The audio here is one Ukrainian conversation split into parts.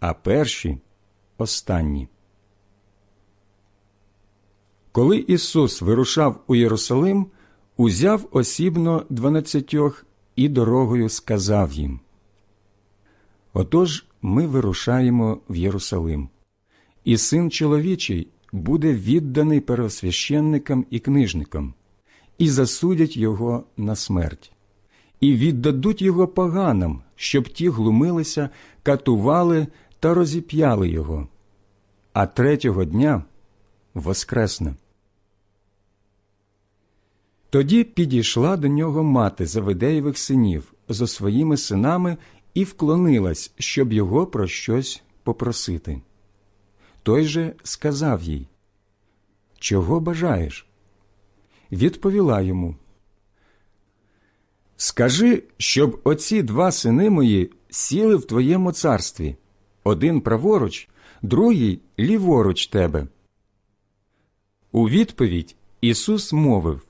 а перші останні. Коли Ісус вирушав у Єрусалим, узяв осібно дванадцятьох і дорогою сказав їм Отож ми вирушаємо в Єрусалим і син чоловічий буде відданий первосвященникам і книжникам, і засудять його на смерть, і віддадуть його поганам, щоб ті глумилися, катували та розіп'яли його, а третього дня воскресне. Тоді підійшла до нього мати Завидеєвих синів зо своїми синами і вклонилась, щоб його про щось попросити. Той же сказав їй Чого бажаєш? Відповіла йому Скажи, щоб оці два сини мої сіли в твоєму царстві один праворуч, другий ліворуч тебе. У відповідь Ісус мовив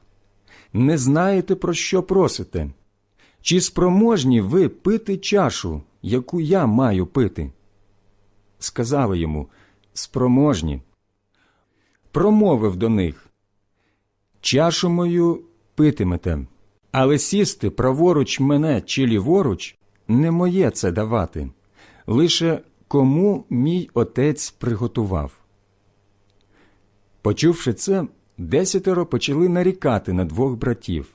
Не знаєте, про що просите? Чи спроможні ви пити чашу, яку я маю пити? Сказали йому спроможні. Промовив до них Чашу мою питимете, але сісти праворуч мене чи ліворуч не моє це давати, лише кому мій отець приготував. Почувши це, десятеро почали нарікати на двох братів.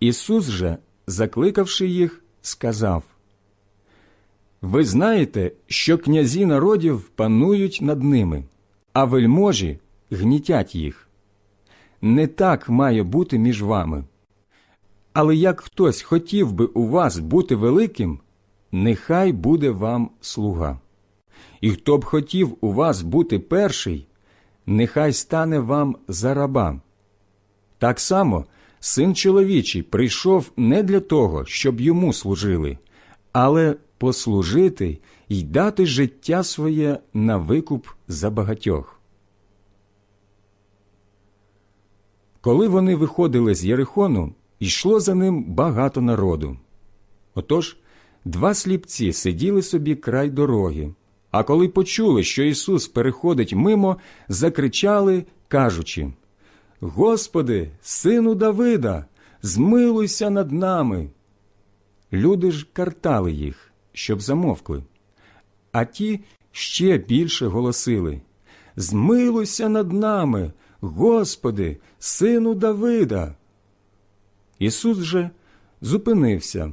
Ісус же, закликавши їх, сказав ви знаєте, що князі народів панують над ними, а вельможі гнітять їх. Не так має бути між вами. Але як хтось хотів би у вас бути великим, нехай буде вам слуга. І хто б хотів у вас бути перший, нехай стане вам за раба. Так само син чоловічий прийшов не для того, щоб йому служили, але послужити й дати життя своє на викуп за багатьох. Коли вони виходили з Єрихону, йшло за ним багато народу. Отож два сліпці сиділи собі край дороги, А коли почули, що Ісус переходить мимо, закричали, кажучи Господи, сину Давида, змилуйся над нами. Люди ж картали їх, щоб замовкли. А ті ще більше голосили Змилуйся над нами, Господи, сину Давида. Ісус же зупинився,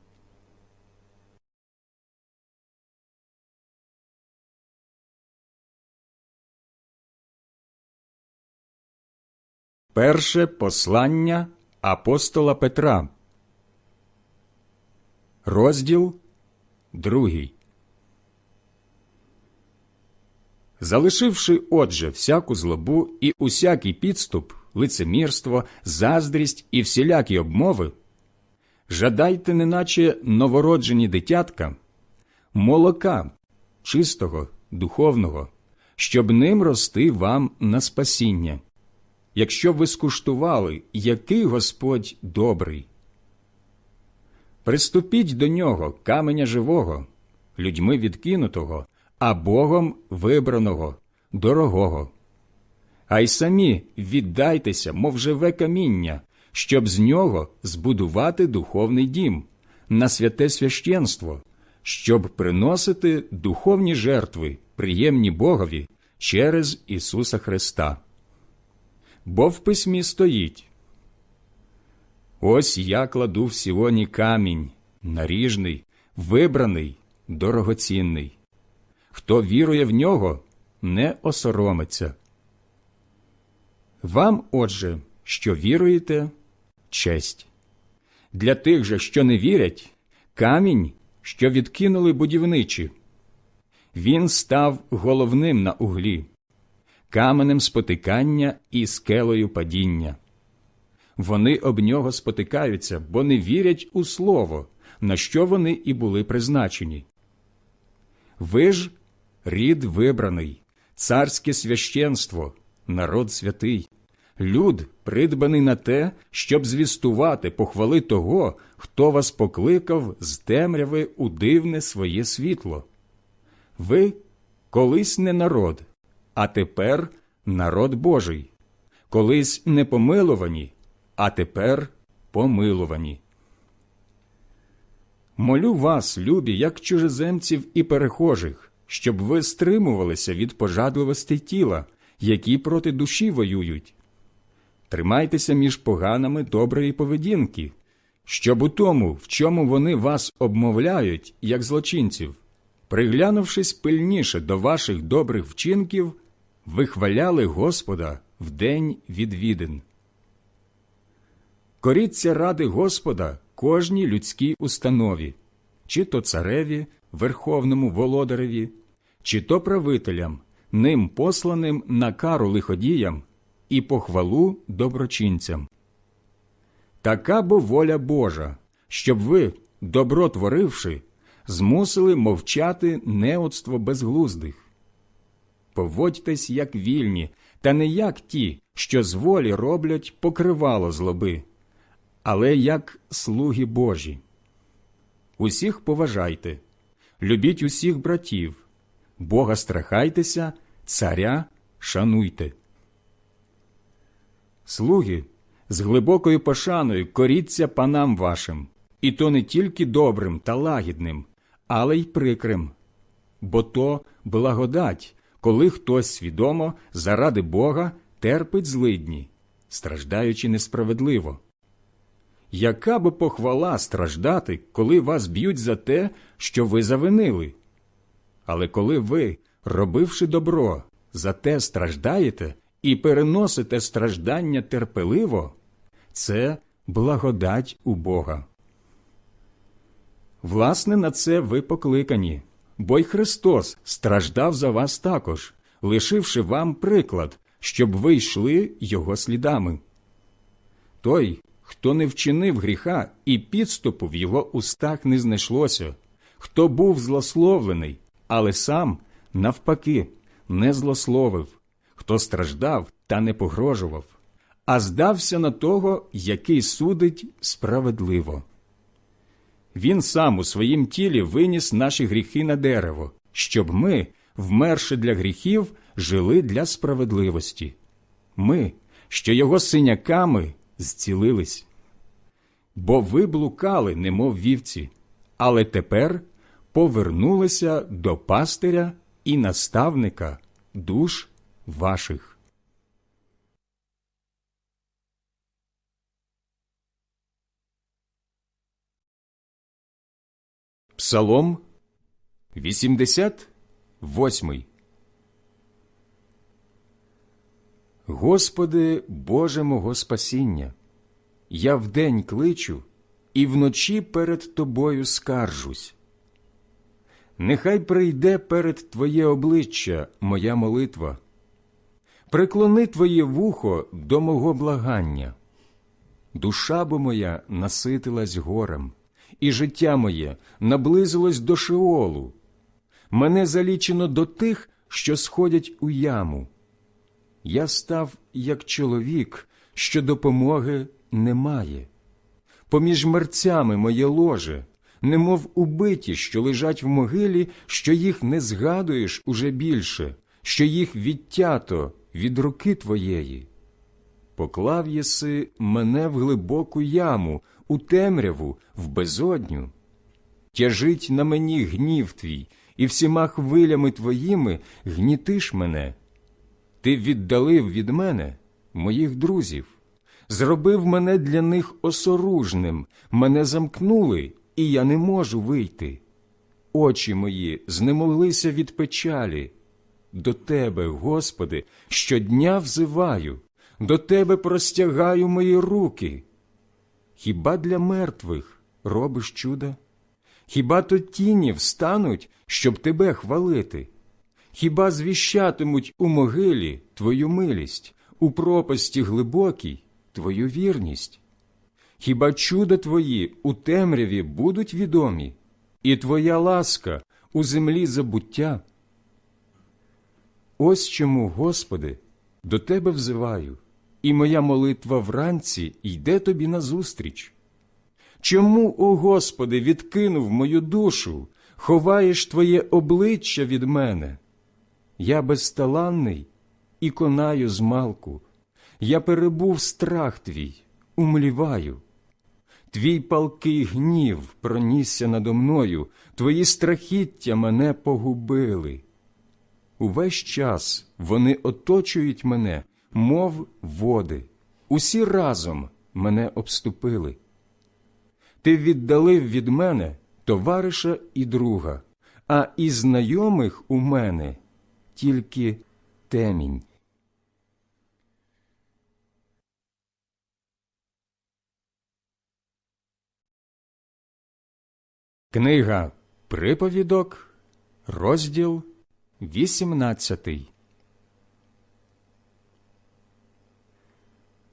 Перше послання апостола Петра, розділ другий. Залишивши, отже, всяку злобу і усякий підступ, лицемірство, заздрість і всілякі обмови, жадайте, неначе новороджені дитятка, молока чистого, духовного, щоб ним рости вам на спасіння, якщо ви скуштували, який Господь добрий. Приступіть до нього, каменя живого, людьми відкинутого, а Богом вибраного, дорогого. А й самі віддайтеся, мов живе каміння, щоб з нього збудувати духовний дім, на святе священство, щоб приносити духовні жертви, приємні Богові через Ісуса Христа. Бо в письмі стоїть Ось я кладу в Сіоні камінь, наріжний, вибраний, дорогоцінний. Хто вірує в нього, не осоромиться. Вам, отже, що віруєте, честь. Для тих же, що не вірять, камінь, що відкинули будівничі. Він став головним на углі, каменем спотикання і скелею падіння. Вони об нього спотикаються, бо не вірять у слово, на що вони і були призначені. Ви ж рід вибраний, царське священство, народ святий, люд, придбаний на те, щоб звістувати похвали того, хто вас покликав з темряви у дивне своє світло. Ви колись не народ, а тепер народ Божий, колись не помилувані, а тепер помилувані. Молю вас, любі, як чужеземців і перехожих, щоб ви стримувалися від пожадливостей тіла, які проти душі воюють. Тримайтеся між поганами доброї поведінки, щоб у тому, в чому вони вас обмовляють, як злочинців, приглянувшись пильніше до ваших добрих вчинків, вихваляли Господа в день відвідин. Коріться ради Господа кожній людській установі, чи то цареві, верховному володареві, чи то правителям, ним посланим на кару лиходіям і похвалу доброчинцям. Така бо воля Божа, щоб ви, добро творивши, змусили мовчати неоцтво безглуздих. Поводьтесь, як вільні, та не як ті, що з волі роблять покривало злоби але як слуги Божі. Усіх поважайте, любіть усіх братів, Бога страхайтеся, царя шануйте. Слуги з глибокою пошаною коріться панам вашим, і то не тільки добрим та лагідним, але й прикрим, бо то благодать, коли хтось свідомо заради Бога терпить злидні, страждаючи несправедливо. Яка би похвала страждати, коли вас б'ють за те, що ви завинили? Але коли ви, робивши добро, за те страждаєте і переносите страждання терпеливо, це благодать у Бога. Власне, на це ви покликані, бо й Христос страждав за вас також, лишивши вам приклад, щоб ви йшли Його слідами. той, хто не вчинив гріха, і підступу в його устах не знайшлося, хто був злословлений, але сам, навпаки, не злословив, хто страждав та не погрожував, а здався на того, який судить справедливо. Він сам у своїм тілі виніс наші гріхи на дерево, щоб ми, вмерши для гріхів, жили для справедливості. Ми, що його синяками зцілились. Бо ви блукали, немов вівці, але тепер повернулися до пастиря і наставника душ ваших. Псалом 88 Господи, Боже мого спасіння, я вдень кличу і вночі перед Тобою скаржусь. Нехай прийде перед Твоє обличчя моя молитва, приклони Твоє вухо до мого благання. Душа бо моя наситилась горем, і життя моє наблизилось до Шеолу. Мене залічено до тих, що сходять у яму. Я став як чоловік, що допомоги немає. Поміж мерцями моє ложе, немов убиті, що лежать в могилі, що їх не згадуєш уже більше, що їх відтято від руки твоєї. Поклав єси мене в глибоку яму, у темряву, в безодню. Тяжить на мені гнів твій, і всіма хвилями твоїми гнітиш мене. Ти віддалив від мене моїх друзів, зробив мене для них осоружним, мене замкнули, і я не можу вийти. Очі мої знемоглися від печалі. До Тебе, Господи, щодня взиваю, до Тебе простягаю мої руки. Хіба для мертвих робиш чуда? Хіба то тіні встануть, щоб Тебе хвалити? Хіба звіщатимуть у могилі Твою милість, у пропасті глибокій Твою вірність? Хіба чуда Твої у темряві будуть відомі, і Твоя ласка у землі забуття? Ось чому, Господи, до Тебе взиваю, і моя молитва вранці йде Тобі назустріч. Чому, о Господи, відкинув мою душу, ховаєш Твоє обличчя від мене? Я безталанний і конаю змалку, я перебув страх твій, умліваю. Твій палкий гнів пронісся надо мною, твої страхіття мене погубили. Увесь час вони оточують мене, мов води, усі разом мене обступили. Ти віддалив від мене товариша і друга, а із знайомих у мене тільки темінь. Книга Приповідок, розділ 18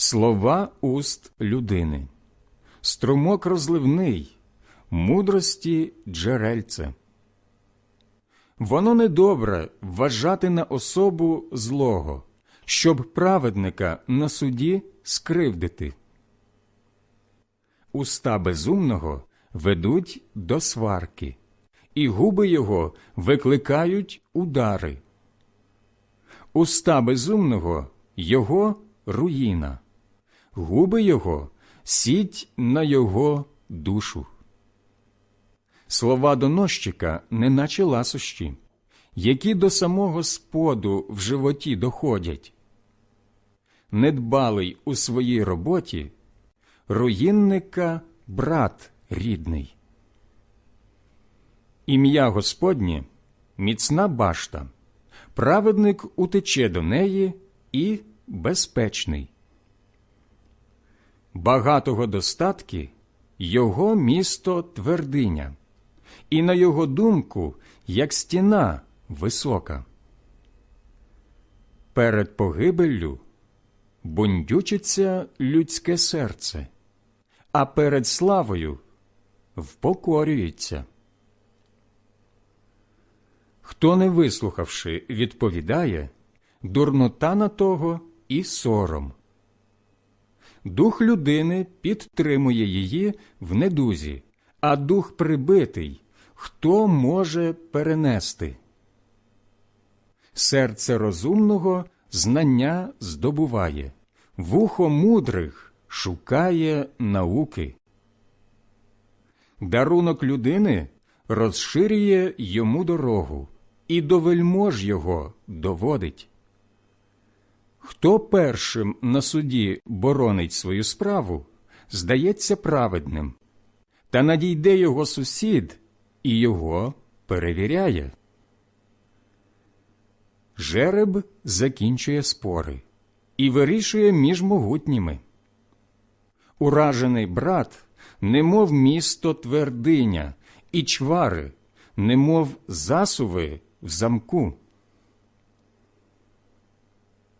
слова уст людини, струмок розливний, мудрості джерельце. Воно недобре вважати на особу злого, щоб праведника на суді скривдити. Уста безумного ведуть до сварки, і губи його викликають удари. Уста безумного його руїна, губи його сіть на його душу. Слова доносчика, неначе ласощі, які до самого споду в животі доходять. Недбалий у своїй роботі руїнника брат рідний. Ім'я Господнє міцна башта, праведник утече до неї і безпечний. Багатого достатки його місто твердиня, і на його думку, як стіна висока. Перед погибеллю бундючиться людське серце, а перед славою впокорюється. Хто, не вислухавши, відповідає, дурнота на того і сором. Дух людини підтримує її в недузі, а дух прибитий хто може перенести? Серце розумного знання здобуває, вухо мудрих шукає науки. Дарунок людини розширює йому дорогу і до вельмож його доводить. Хто першим на суді боронить свою справу, здається праведним, та надійде його сусід і його перевіряє. Жереб закінчує спори і вирішує між могутніми. Уражений брат, немов місто твердиня, і чвари, немов засуви в замку.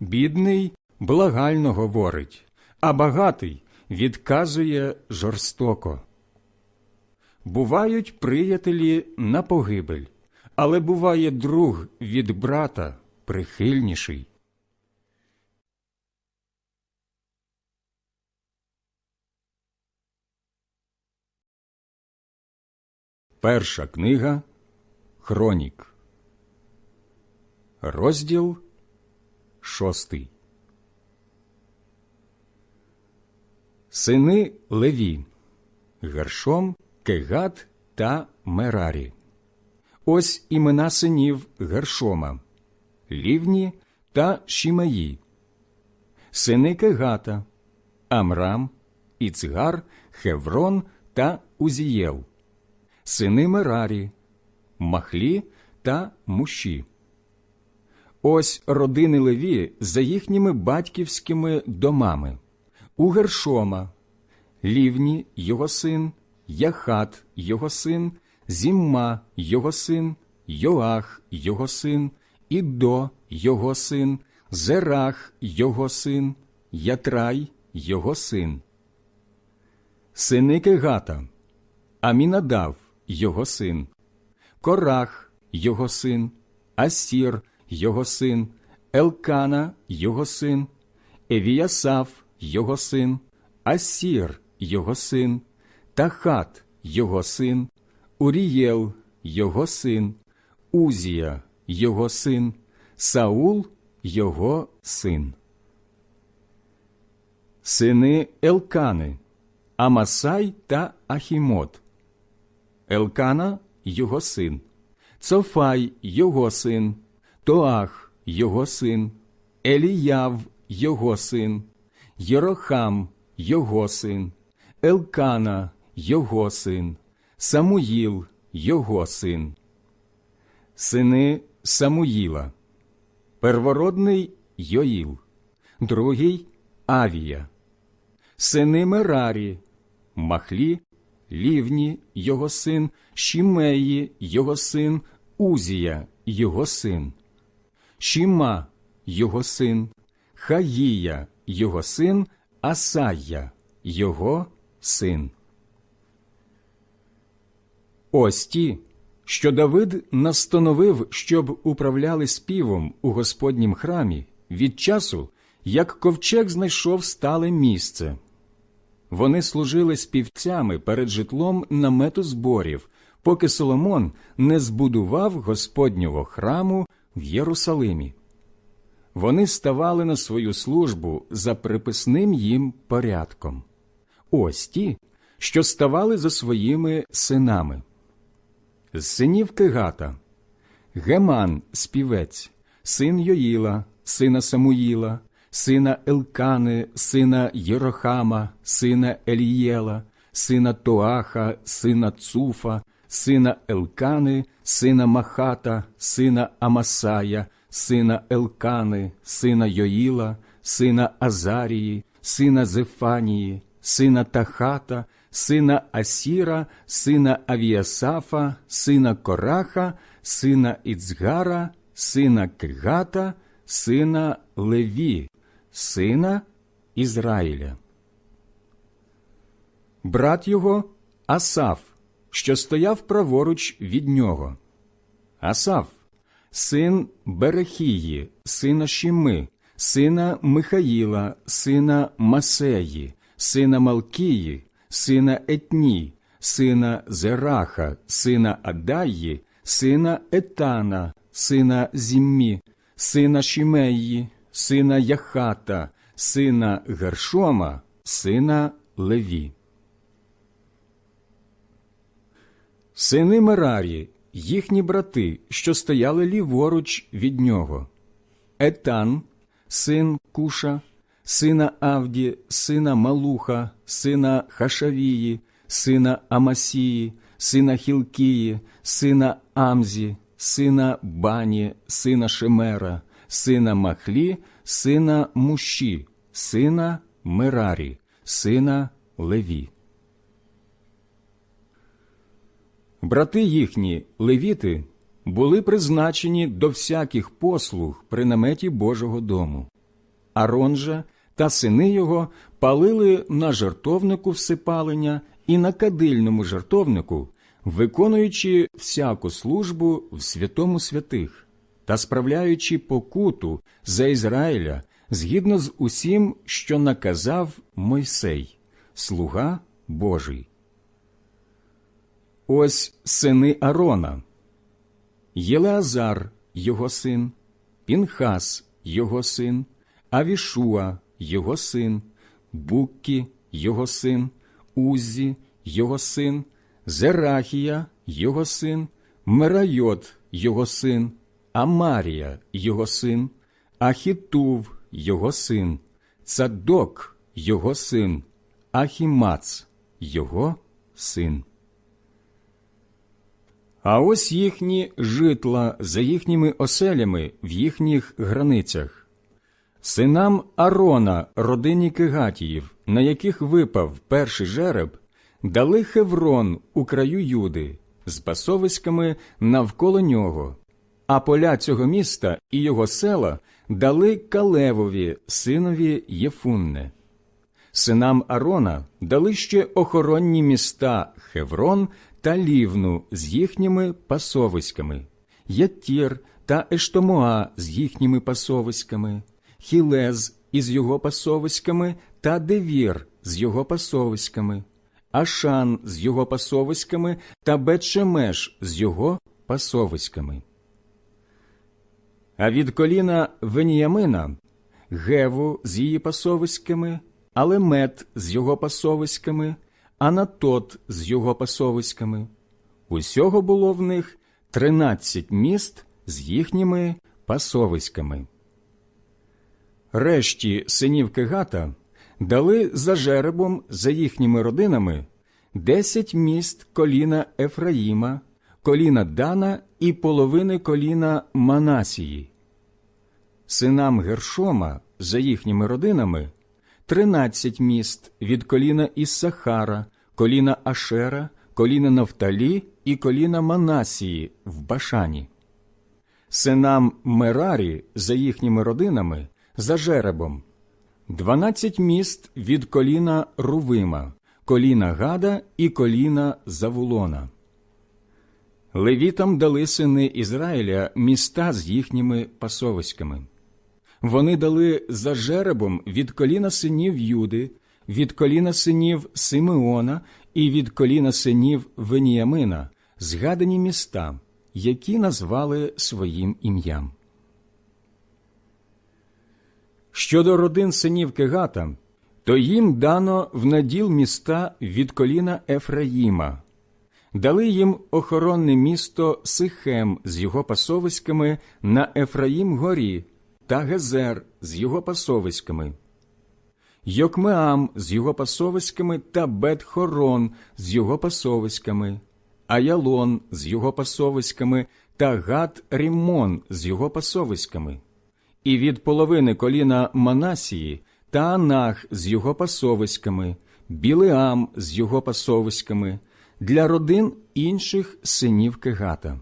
Бідний благально говорить, а багатий відказує жорстоко. Бувають приятелі на погибель, але буває друг від брата прихильніший. Перша книга Хронік, розділ шостий. Сини Леві Гершом, Кегат та Мерарі. Ось імена синів Гершома, Лівні та Шімаї, сини Кегата, Амрам, Іцгар, Хеврон та Узієл, сини Мерарі, Махлі та Муші. Ось родини Леві за їхніми батьківськими домами. У Гершома, Лівні його син, Яхат його син, Зімма його син, Йоах його син, Ідо його син, Зерах його син, Ятрай його син. Сини Кегата, Амінадав його син, Корах його син, Асір його син, Елкана його син, Евіясав його син, Асір його син, Тахат його син, Урієл його син, Узія його син, Саул його син. Сини Елкани, Амасай та Ахімот. Елкана його син, Цофай його син, Тоах його син, Еліяв його син, Єрохам його син, Елкана його син, Самуїл його син. Сини Самуїла, первородний Йоїл, другий Авія, сини Мерарі, Махлі, Лівні його син, Шімеї його син, Узія його син, Шіма його син, Хаїя його син, Асая його син. Ось ті, що Давид настановив, щоб управляли співом у Господнім храмі від часу, як ковчег знайшов стале місце. Вони служили співцями перед житлом намету зборів, поки Соломон не збудував Господнього храму в Єрусалимі. Вони ставали на свою службу за приписним їм порядком. Ось ті, що ставали за своїми синами. З синів Кигата Геман співець, син Йоїла, сина Самуїла, сина Елкани, сина Єрохама, сина Елієла, сина Тоаха, сина Цуфа, сина Елкани, сина Махата, сина Амасая, сина Елкани, сина Йоїла, сина Азарії, сина Зефанії, сина Тахата, сина Асіра, сина Авіасафа, сина Кораха, сина Іцгара, сина Кигата, сина Леві, сина Ізраїля. Брат його Асаф, що стояв праворуч від нього. Асаф, син Берехії, сина Шіми, сина Михаїла, сина Масеї, сина Малкії, сина Етні, сина Зераха, сина Адаї, сина Етана, сина Зіммі, сина Шімеї, сина Яхата, сина Гершома, сина Леві. Сини Мерарі, їхні брати, що стояли ліворуч від нього. Етан, син Куша, сина Авді, сина Малуха, сина Хашавії, сина Амасії, сина Хілкії, сина Амзі, сина Бані, сина Шемера, сина Махлі, сина Муші, сина Мерарі, сина Леві. Брати їхні, левіти, були призначені до всяких послуг при наметі Божого дому. Арон же та сини його палили на жертовнику всипалення і на кадильному жертовнику, виконуючи всяку службу в святому святих та справляючи покуту за Ізраїля згідно з усім, що наказав Мойсей, слуга Божий. Ось сини Арона, Єлеазар, його син, Пінхас, його син, Авішуа, його син, Буккі, його син, Уззі, його син, Зерахія, його син, Мерайот, його син, Амарія, його син, Ахітув, його син, Цадок, його син, Ахімац, його син. А ось їхні житла за їхніми оселями в їхніх границях. Синам Арона, родині Кигатіїв, на яких випав перший жереб, дали Хеврон у краю Юди з пасовиськами навколо нього, а поля цього міста і його села дали Калевові, синові Єфунне. Синам Арона дали ще охоронні міста Хеврон та Лівну з їхніми пасовиськами, Ятір та Ештомоа з їхніми пасовиськами, Хілез із його пасовиськами та Девір з його пасовиськами, Ашан з його пасовиськами та Бетшемеш з його пасовиськами. А від коліна Веніямина Геву з її пасовиськами, Алемет з його пасовиськами, Анатот з його пасовиськами. Усього було в них тринадцять міст з їхніми пасовиськами. Решті синів Кегата дали за жеребом за їхніми родинами десять міст коліна Ефраїма, коліна Дана і половини коліна Манасії. Синам Гершома за їхніми родинами тринадцять міст від коліна Іссахара, коліна Ашера, коліна Нафталі і коліна Манасії в Башані. Синам Мерарі за їхніми родинами за жеребом дванадцять міст від коліна Рувима, коліна Гада і коліна Завулона. Левітам дали сини Ізраїля міста з їхніми пасовиськами. Вони дали за жеребом від коліна синів Юди, від коліна синів Симеона і від коліна синів Веніямина згадані міста, які назвали своїм ім'ям. Щодо родин синів Кегата, то їм дано в наділ міста від коліна Ефраїма. Дали їм охоронне місто Сихем з його пасовиськами на Ефраїм горі та Гезер з його пасовиськами, Йокмеам з його пасовиськами та Бет-Хорон з його пасовиськами, Аялон з його пасовиськами та Гат Ріммон з його пасовиськами, і від половини коліна Манасії та Анах з його пасовиськами, Білеам з його пасовиськами, для родин інших синів Кегата.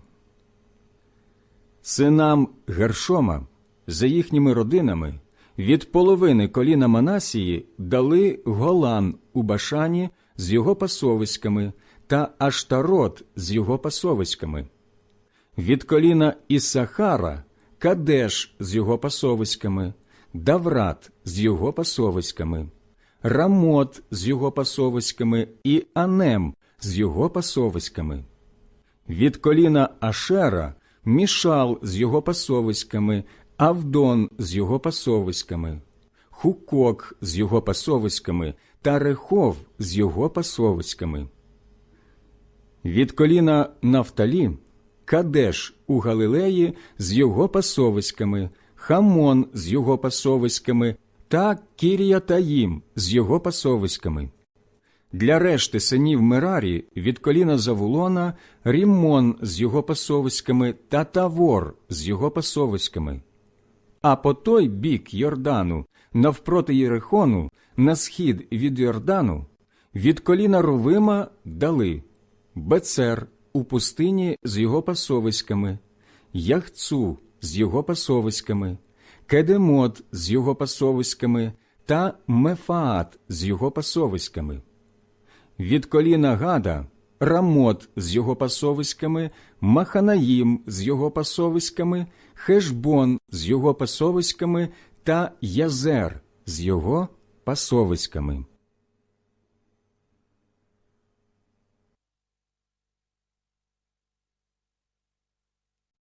Синам Гершома за їхніми родинами від половини коліна Манасії дали Голан у Башані з його пасовиськами та Аштарот з його пасовиськами. Від коліна Ісахара Кадеш з його пасовиськами, Даврат з його пасовиськами, Рамот з його пасовиськами і Анем з його пасовиськами. Від коліна Ашера Мішал з його пасовиськами, Авдон з його пасовиськами, Хукок з його пасовиськами та Рехов з його пасовиськами. Від коліна Нафталі Кадеш у Галилеї з його пасовиськами, Хамон з його пасовиськами та Кір'ятаїм з його пасовиськами. Для решти синів Мерарі від коліна Завулона Ріммон з його пасовиськами та Тавор з його пасовиськами. А по той бік Йордану, навпроти Єрихону, на схід від Йордану, від коліна Рувима дали Бецер у пустині з його пасовиськами, Яхцу з його пасовиськами, Кедемот з його пасовиськами та Мефаат з його пасовиськами. Від коліна Гада Рамот з його пасовиськами, Маханаїм з його пасовиськами, Хешбон з його пасовиськами та Язер з його пасовиськами.